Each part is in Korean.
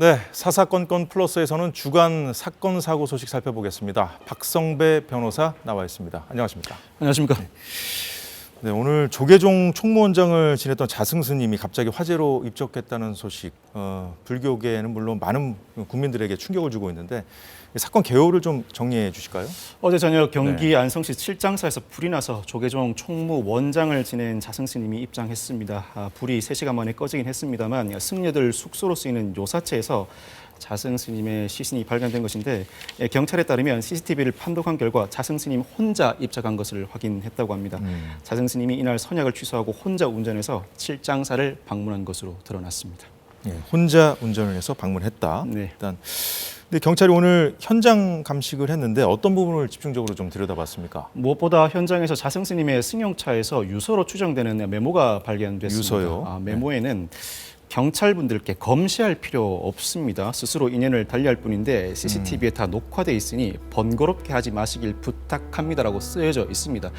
네, 사사건건 플러스에서는 주간 사건 사고 소식 살펴보겠습니다. 박성배 변호사 나와 있습니다. 안녕하십니까? 안녕하십니까. 네, 오늘 조계종 총무원장을 지냈던 자승 스님이 갑자기 화재로 입적했다는 소식. 어, 불교계에는 물론 많은 국민들에게 충격을 주고 있는데 이 사건 개요를 좀 정리해 주실까요? 어제 저녁 경기 네. 안성시 칠장사에서 불이 나서 조계종 총무 원장을 지낸 자승 스님이 입장했습니다. 아, 불이 3시간 만에 꺼지긴 했습니다만 승려들 숙소로 쓰이는 요사체에서 자승 스님의 시신이 발견된 것인데 예, 경찰에 따르면 CCTV를 판독한 결과 자승 스님 혼자 입장한 것을 확인했다고 합니다. 음. 자승 스님이 이날 선약을 취소하고 혼자 운전해서 칠장사를 방문한 것으로 드러났습니다. 예, 혼자 운전을 해서 방문했다. 네. 일단 근데 경찰이 오늘 현장 감식을 했는데 어떤 부분을 집중적으로 좀 들여다봤습니까? 무엇보다 현장에서 자승 스님의 승용차에서 유서로 추정되는 메모가 발견됐습니다. 유서요? 아, 메모에는 경찰분들께 검시할 필요 없습니다. 스스로 인연을 달리할 뿐인데 CCTV에 다 녹화돼 있으니 번거롭게 하지 마시길 부탁합니다라고 쓰여져 있습니다.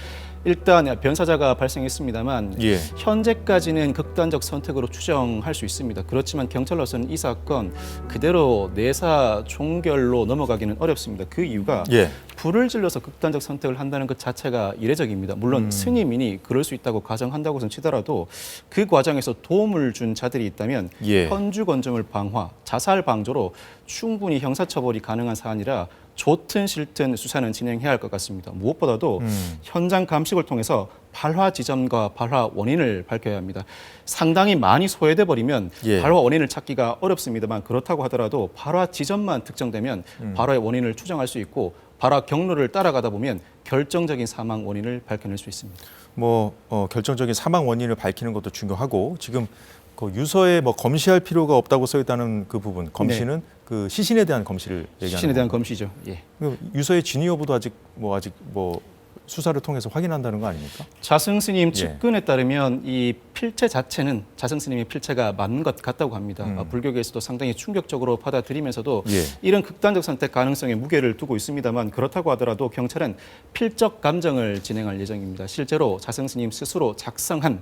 일단 변사자가 발생했습니다만 예. 현재까지는 극단적 선택으로 추정할 수 있습니다. 그렇지만 경찰로서는 이 사건 그대로 내사 종결로 넘어가기는 어렵습니다. 그 이유가 예. 불을 질러서 극단적 선택을 한다는 것 자체가 이례적입니다. 물론 음. 스님이니 그럴 수 있다고 가정한다고선 치더라도 그 과정에서 도움을 준 자들이 있다면 예. 현주 건정을 방화, 자살 방조로 충분히 형사처벌이 가능한 사안이라 좋든 싫든 수사는 진행해야 할 것 같습니다. 무엇보다도 음. 현장 감식을 통해서 발화 지점과 발화 원인을 밝혀야 합니다. 상당히 많이 소외돼 버리면 예. 발화 원인을 찾기가 어렵습니다만 그렇다고 하더라도 발화 지점만 특정되면 음. 발화의 원인을 추정할 수 있고 발화 경로를 따라가다 보면 결정적인 사망 원인을 밝혀낼 수 있습니다. 뭐 어, 결정적인 사망 원인을 밝히는 것도 중요하고 지금 그 유서에 뭐 검시할 필요가 없다고 써 있다는 그 부분 검시는 그 시신에 대한 검시를 얘기하는 네. 시신에 대한? 검시죠. 예. 그 유서의 진위 여부도 아직 뭐 아직 뭐 수사를 통해서 확인한다는 거 아닙니까? 자승 스님 예. 측근에 따르면 이 필체 자체는 자승 스님의 필체가 맞는 것 같다고 합니다. 음. 아, 불교계에서도 상당히 충격적으로 받아들이면서도 예. 이런 극단적 선택 가능성에 무게를 두고 있습니다만 그렇다고 하더라도 경찰은 필적 감정을 진행할 예정입니다. 실제로 자승 스님 스스로 작성한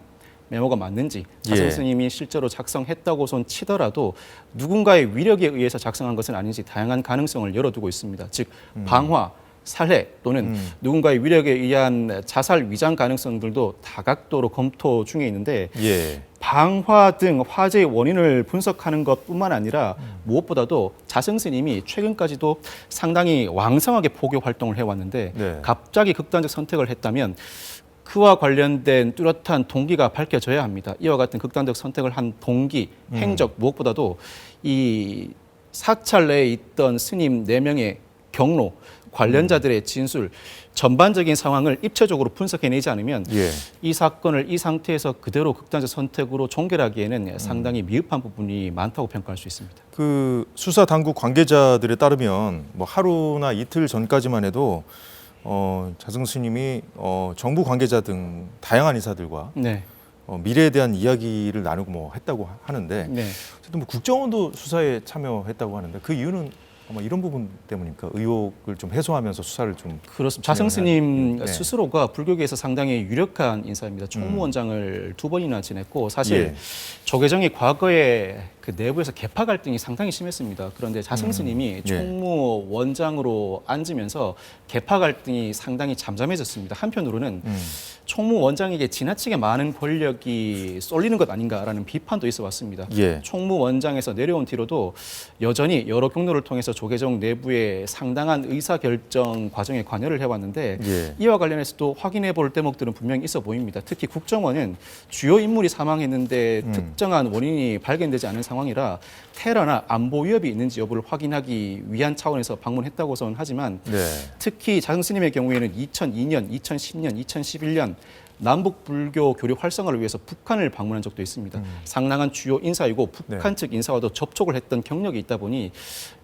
메모가 맞는지 자승 예. 스님이 실제로 작성했다고선 치더라도 누군가의 위력에 의해서 작성한 것은 아닌지 다양한 가능성을 열어두고 있습니다. 즉 방화, 살해 또는 음. 누군가의 위력에 의한 자살 위장 가능성들도 다각도로 검토 중에 있는데 예. 방화 등 화재의 원인을 분석하는 것뿐만 아니라 무엇보다도 자승 스님이 최근까지도 상당히 왕성하게 포교 활동을 해왔는데 네. 갑자기 극단적 선택을 했다면 그와 관련된 뚜렷한 동기가 밝혀져야 합니다. 이와 같은 극단적 선택을 한 동기, 행적 무엇보다도 이 사찰 내에 있던 스님 네명의 경로, 관련자들의 진술, 전반적인 상황을 입체적으로 분석해내지 않으면 예. 이 사건을 이 상태에서 그대로 극단적 선택으로 종결하기에는 상당히 미흡한 부분이 많다고 평가할 수 있습니다. 그 수사 당국 관계자들에 따르면 뭐 하루나 이틀 전까지만 해도 어, 자승 스님이 어, 정부 관계자 등 다양한 인사들과 네, 어, 미래에 대한 이야기를 나누고 뭐 했다고 하는데 네. 어쨌든 뭐 국정원도 수사에 참여했다고 하는데 그 이유는 아마 이런 부분 때문입니까? 의혹을 좀 해소하면서 수사를 좀 그렇습니다. 자승 스님 네. 스스로가 불교계에서 상당히 유력한 인사입니다. 총무원장을 두 번이나 지냈고 사실 예. 조계정이 과거에 그 내부에서 개파 갈등이 상당히 심했습니다. 그런데 자승 스님이 예. 총무 원장으로 앉으면서 개파 갈등이 상당히 잠잠해졌습니다. 한편으로는 음, 총무 원장에게 지나치게 많은 권력이 쏠리는 것 아닌가라는 비판도 있어 왔습니다. 예. 총무 원장에서 내려온 뒤로도 여전히 여러 경로를 통해서 조계종 내부의 상당한 의사결정 과정에 관여를 해왔는데 예. 이와 관련해서도 확인해 볼 대목들은 분명히 있어 보입니다. 특히 국정원은 주요 인물이 사망했는데 음. 특정한 원인이 발견되지 않은 상황 이라 테러나 안보 위협이 있는지 여부를 확인하기 위한 차원에서 방문했다고 선 하지만 네. 특히 자승 스님의 경우에는 2002년, 2010년, 2011년 남북 불교 교류 활성화를 위해서 북한을 방문한 적도 있습니다. 상당한 주요 인사이고 북한 측 인사와도 접촉을 했던 경력이 있다 보니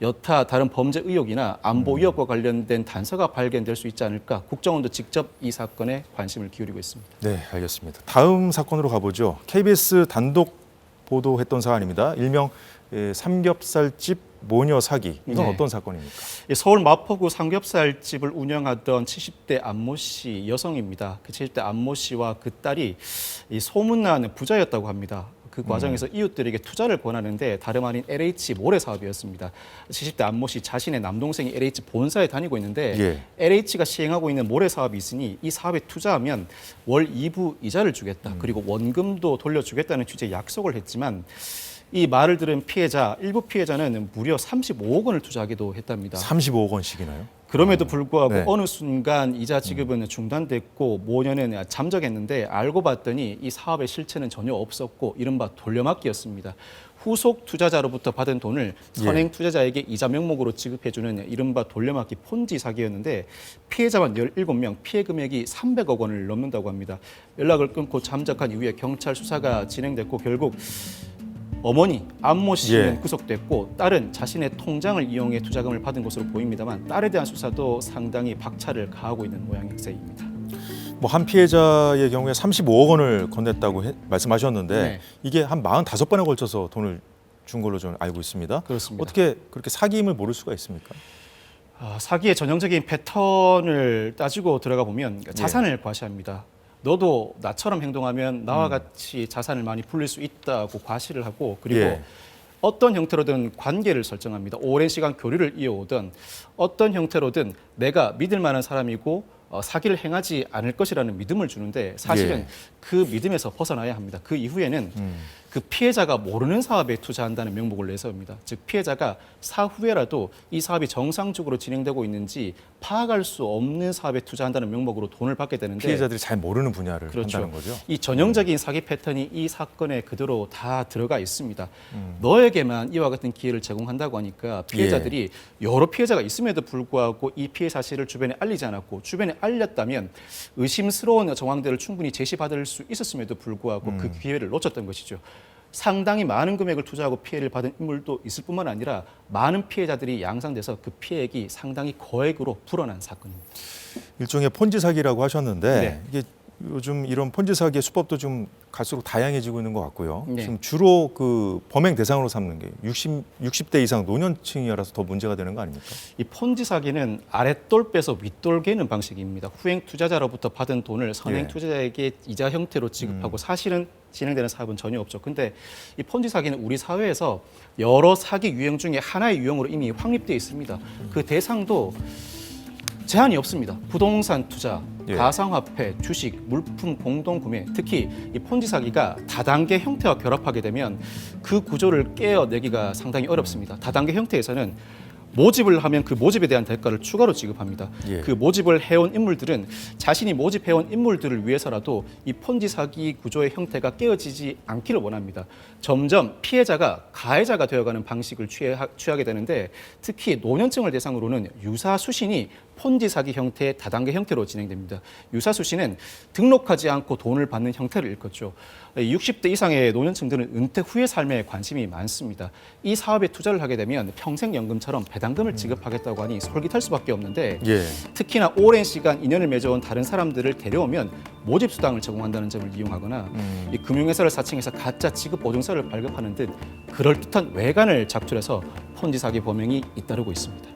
여타 다른 범죄 의혹이나 안보 위협과 관련된 단서가 발견될 수 있지 않을까 국정원도 직접 이 사건에 관심을 기울이고 있습니다. 네, 알겠습니다. 다음 사건으로 가보죠. KBS 단독 보도했던 사안입니다. 일명 예, 삼겹살집 모녀 사기. 이건 네. 어떤 사건입니까? 이 서울 마포구 삼겹살집을 운영하던 70대 안모 씨 여성입니다. 그 70대 안모 씨와 그 딸이 이 소문난 부자였다고 합니다. 그 과정에서 이웃들에게 투자를 권하는데 다름 아닌 LH 모래 사업이었습니다. 70대 안모 씨 자신의 남동생이 LH 본사에 다니고 있는데 예. LH가 시행하고 있는 모래 사업이 있으니 이 사업에 투자하면 월 2부 이자를 주겠다. 음. 그리고 원금도 돌려주겠다는 취지의 약속을 했지만 이 말을 들은 피해자 일부 피해자는 무려 35억 원을 투자하기도 했답니다. 35억 원씩이나요? 그럼에도 불구하고 네. 어느 순간 이자 지급은 중단됐고 모녀는 잠적했는데 알고 봤더니 이 사업의 실체는 전혀 없었고 이른바 돌려막기였습니다. 후속 투자자로부터 받은 돈을 선행 투자자에게 이자 명목으로 지급해주는 이른바 돌려막기 폰지 사기였는데 피해자만 17명, 피해 금액이 300억 원을 넘는다고 합니다. 연락을 끊고 잠적한 이후에 경찰 수사가 진행됐고 결국 어머니 안모 씨는 예. 구속됐고 딸은 자신의 통장을 이용해 투자금을 받은 것으로 보입니다만 딸에 대한 수사도 상당히 박차를 가하고 있는 모양새입니다. 뭐 한 피해자의 경우에 35억 원을 건넸다고 해- 말씀하셨는데 네. 이게 한 45번에 걸쳐서 돈을 준 걸로 저는 알고 있습니다. 그렇습니다. 어떻게 그렇게 사기임을 모를 수가 있습니까? 아, 사기의 전형적인 패턴을 따지고 들어가 보면 예. 자산을 과시합니다. 너도 나처럼 행동하면 음. 나와 같이 자산을 많이 불릴 수 있다고 과시를 하고 그리고 예. 어떤 형태로든 관계를 설정합니다. 오랜 시간 교류를 이어오던 어떤 형태로든 내가 믿을 만한 사람이고 어, 사기를 행하지 않을 것이라는 믿음을 주는데 사실은 예. 그 믿음에서 벗어나야 합니다. 그 이후에는 음. 그 피해자가 모르는 사업에 투자한다는 명목을 내세웁니다. 즉 피해자가 사후에라도 이 사업이 정상적으로 진행되고 있는지 파악할 수 없는 사업에 투자한다는 명목으로 돈을 받게 되는데 피해자들이 잘 모르는 분야를 그렇죠. 한다는 거죠. 이 전형적인 사기 패턴이 이 사건에 그대로 다 들어가 있습니다. 음. 너에게만 이와 같은 기회를 제공한다고 하니까 피해자들이 예. 여러 피해자가 있음에도 불구하고 이 피해 사실을 주변에 알리지 않았고 주변에 알렸다면 의심스러운 정황들을 충분히 제시받을 수 있었음에도 불구하고 음. 그 기회를 놓쳤던 것이죠. 상당히 많은 금액을 투자하고 피해를 받은 인물도 있을 뿐만 아니라 많은 피해자들이 양상돼서 그 피해액이 상당히 거액으로 불어난 사건입니다. 일종의 폰지 사기라고 하셨는데 네. 이게 요즘 이런 폰지 사기의 수법도 좀 갈수록 다양해지고 있는 것 같고요. 네. 지금 주로 그 범행 대상으로 삼는 게 60, 60대 이상 노년층이라서 더 문제가 되는 거 아닙니까? 이 폰지 사기는 아랫돌 빼서 윗돌 개는 방식입니다. 후행 투자자로부터 받은 돈을 선행 예. 음. 투자자에게 이자 형태로 지급하고 사실은 진행되는 사업은 전혀 없죠. 근데 이 폰지 사기는 우리 사회에서 여러 사기 유형 중에 하나의 유형으로 이미 확립되어 있습니다. 그 대상도 제한이 없습니다. 부동산 투자, 예. 가상화폐, 주식, 물품 공동 구매, 특히 이 폰지 사기가 다단계 형태와 결합하게 되면 그 구조를 깨어내기가 상당히 어렵습니다. 다단계 형태에서는 모집을 하면 그 모집에 대한 대가를 추가로 지급합니다. 예. 그 모집을 해온 인물들은 자신이 모집해온 인물들을 위해서라도 이 폰지 사기 구조의 형태가 깨어지지 않기를 원합니다. 점점 피해자가 가해자가 되어가는 방식을 취해, 취하게 되는데 특히 노년층을 대상으로는 유사 수신이 폰지 사기 형태의 다단계 형태로 진행됩니다. 유사 수신은 등록하지 않고 돈을 받는 형태를 일컫죠. 60대 이상의 노년층들은 은퇴 후의 삶에 관심이 많습니다. 이 사업에 투자를 하게 되면 평생연금처럼 배당금을 지급하겠다고 하니 솔깃할 수밖에 없는데 예. 특히나 오랜 시간 인연을 맺어온 다른 사람들을 데려오면 모집 수당을 제공한다는 점을 이용하거나 음. 이 금융회사를 사칭해서 가짜 지급 보증서를 발급하는 듯 그럴듯한 외관을 작출해서 폰지 사기 범행이 잇따르고 있습니다.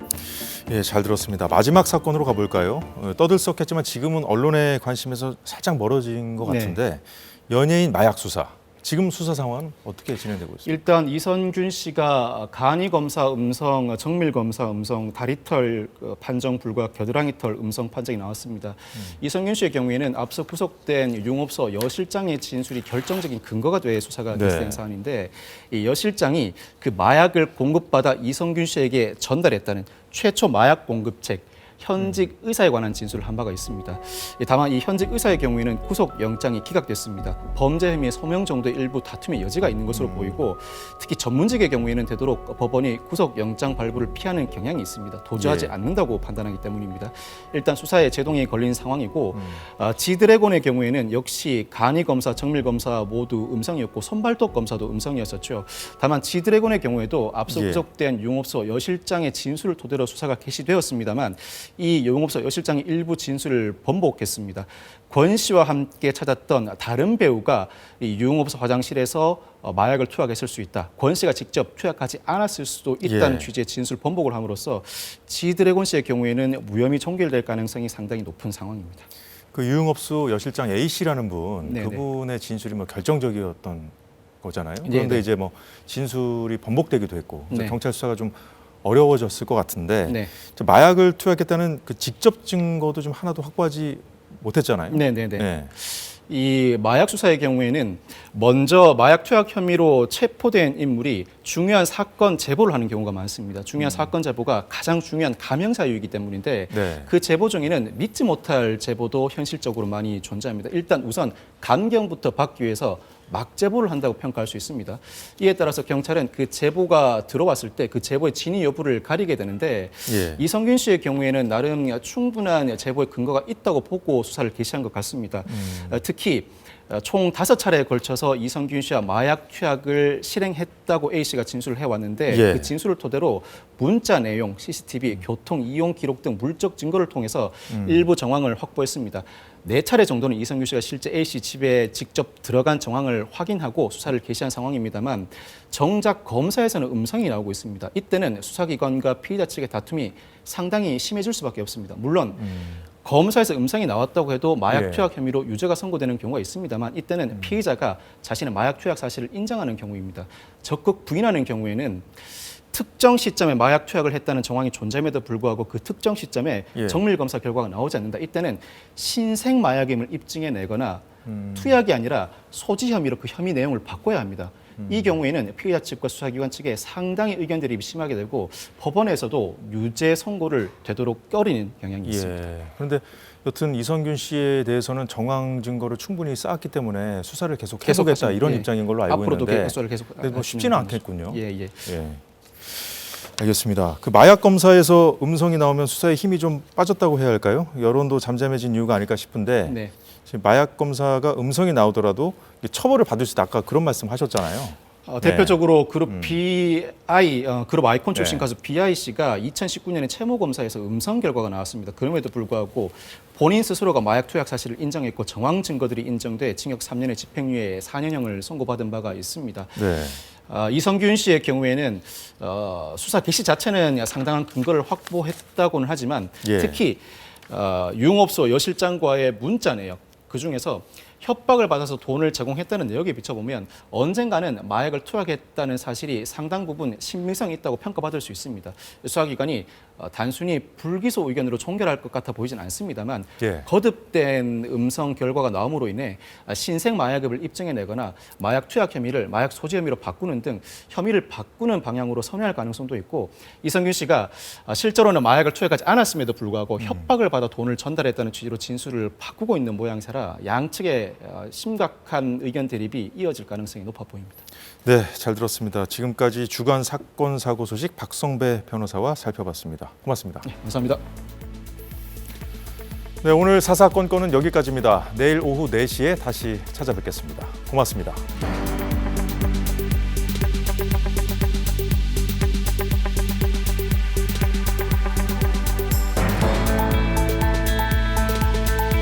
예, 잘 들었습니다. 마지막 사건으로 가볼까요? 어, 떠들썩했지만 지금은 언론의 관심에서 살짝 멀어진 것 네. 같은데 연예인 마약 수사. 지금 수사 상황은 어떻게 진행되고 있습니까? 일단 이선균 씨가 간이 검사 음성, 정밀 검사 음성, 다리털 어, 판정 불과 겨드랑이 털 음성 판정이 나왔습니다. 이선균 씨의 경우에는 앞서 구속된 융업소 여 실장의 진술이 결정적인 근거가 돼 수사가 네. 개시된 사안인데 이 여 실장이 그 마약을 공급받아 이선균 씨에게 전달했다는 최초 마약 공급책 현직 의사에 관한 진술을 한 바가 있습니다. 예, 다만 이 현직 의사의 경우에는 구속 영장이 기각됐습니다. 범죄 혐의 소명 정도의 일부 다툼의 여지가 있는 것으로 보이고 특히 전문직의 경우에는 되도록 법원이 구속 영장 발부를 피하는 경향이 있습니다. 도주하지 예. 않는다고 판단하기 때문입니다. 일단 수사에 제동이 걸린 상황이고 음. 아, 지드래곤의 경우에는 역시 간이 검사, 정밀 검사 모두 음성이었고 손발톱 검사도 음성이었었죠. 다만 지드래곤의 경우에도 앞서 예. 구속된 용업소 여 실장의 진술을 토대로 수사가 개시되었습니다만 이 용업소 여 실장의 일부 진술을 번복했습니다. 권 씨와 함께 찾았던 다른 배우가 이 유흥업소 화장실에서 어, 마약을 투약했을 수 있다. 권 씨가 직접 투약하지 않았을 수도 있다는 예. 취지의 진술 번복을 함으로써 지드래곤 씨의 경우에는 무혐의 종결될 가능성이 상당히 높은 상황입니다. 그 유흥업소 여실장 A 씨라는 분, 네네. 그분의 진술이 뭐 결정적이었던 거잖아요. 네, 그런데 네. 이제 뭐 진술이 번복되기도 했고 네. 경찰 수사가 좀 어려워졌을 것 같은데 네. 저 마약을 투약했다는 그 직접 증거도 좀 하나도 확보하지 못했잖아요. 네, 네, 네. 네. 이 마약 수사의 경우에는 먼저 마약 투약 혐의로 체포된 인물이 중요한 사건 제보를 하는 경우가 많습니다. 중요한 사건 제보가 가장 중요한 감형 사유이기 때문인데 네. 그 제보 중에는 믿지 못할 제보도 현실적으로 많이 존재합니다. 일단 우선 감경부터 받기 위해서 막 제보를 한다고 평가할 수 있습니다. 이에 따라서 경찰은 그 제보가 들어왔을 때 그 제보의 진위 여부를 가리게 되는데 예. 이성균 씨의 경우에는 나름 충분한 제보의 근거가 있다고 보고 수사를 개시한 것 같습니다. 어, 특히 어, 총 다섯 차례에 걸쳐서 이성균 씨와 마약 투약을 실행했다고 A 씨가 진술을 해왔는데 예. 그 진술을 토대로 문자 내용, CCTV, 교통 이용 기록 등 물적 증거를 통해서 일부 정황을 확보했습니다. 네 차례 정도는 이성균 씨가 실제 A 씨 집에 직접 들어간 정황을 확인하고 수사를 개시한 상황입니다만 정작 검사에서는 음성이 나오고 있습니다. 이때는 수사기관과 피의자 측의 다툼이 상당히 심해질 수밖에 없습니다. 물론 검사에서 음성이 나왔다고 해도 마약 예. 투약 혐의로 유죄가 선고되는 경우가 있습니다만 이때는 피의자가 자신의 마약 투약 사실을 인정하는 경우입니다. 적극 부인하는 경우에는 특정 시점에 마약 투약을 했다는 정황이 존재함에도 불구하고 그 특정 시점에 예. 정밀 검사 결과가 나오지 않는다. 이때는 신생 마약임을 입증해 내거나 음. 투약이 아니라 소지 혐의로 그 혐의 내용을 바꿔야 합니다. 음. 이 경우에는 피의자 측과 수사기관 측에 상당히 의견 대립이 심하게 되고 법원에서도 유죄 선고를 되도록 꺼리는 경향이 있습니다. 예. 그런데 여튼 이성균 씨에 대해서는 정황 증거를 충분히 쌓았기 때문에 수사를 계속 계속 해보겠다. 이런 예. 입장인 걸로 알고 앞으로도 있는데 계속 계속 근데 뭐 쉽지는. 않겠군요. 예, 예. 예. 알겠습니다. 그 마약 검사에서 음성이 나오면 수사에 힘이 좀 빠졌다고 해야 할까요? 여론도 잠잠해진 이유가 아닐까 싶은데 네. 마약 검사가 음성이 나오더라도 처벌을 받을 수 있다. 아까 그런 말씀하셨잖아요. 어, 네. 대표적으로 그룹 BI, 어, 그룹 아이콘 출신 네. 가수 BI 씨가 2019년에 채모 검사에서 음성 결과가 나왔습니다. 그럼에도 불구하고 본인 스스로가 마약 투약 사실을 인정했고 정황 증거들이 인정돼 징역 3년의 집행유예 4년형을 선고받은 바가 있습니다. 네. 아, 이성균 씨의 경우에는 어, 수사 개시 자체는 상당한 근거를 확보했다고는 하지만 예. 특히 어, 유흥업소 여 실장과의 문자 내역 그 중에서 협박을 받아서 돈을 제공했다는 내역에 비춰보면 언젠가는 마약을 투약했다는 사실이 상당 부분 신빙성이 있다고 평가받을 수 있습니다. 수사기관이 어, 단순히 불기소 의견으로 종결할 것 같아 보이진 않습니다만 예. 거듭된 음성 결과가 나옴으로 인해 신생 마약을 입증해내거나 마약 투약 혐의를 마약 소지 혐의로 바꾸는 등 혐의를 바꾸는 방향으로 선회할 가능성도 있고 이성균 씨가 실제로는 마약을 투약하지 않았음에도 불구하고 협박을 받아 돈을 전달했다는 취지로 진술을 바꾸고 있는 모양새라 양측의 어, 심각한 의견 대립이 이어질 가능성이 높아 보입니다. 네, 잘 들었습니다. 지금까지 주간 사건 사고 소식 박성배 변호사와 살펴봤습니다. 고맙습니다. 감사합니다. 네, 오늘 사사건건은 여기까지입니다. 내일 오후 4시에 다시 찾아뵙겠습니다. 고맙습니다.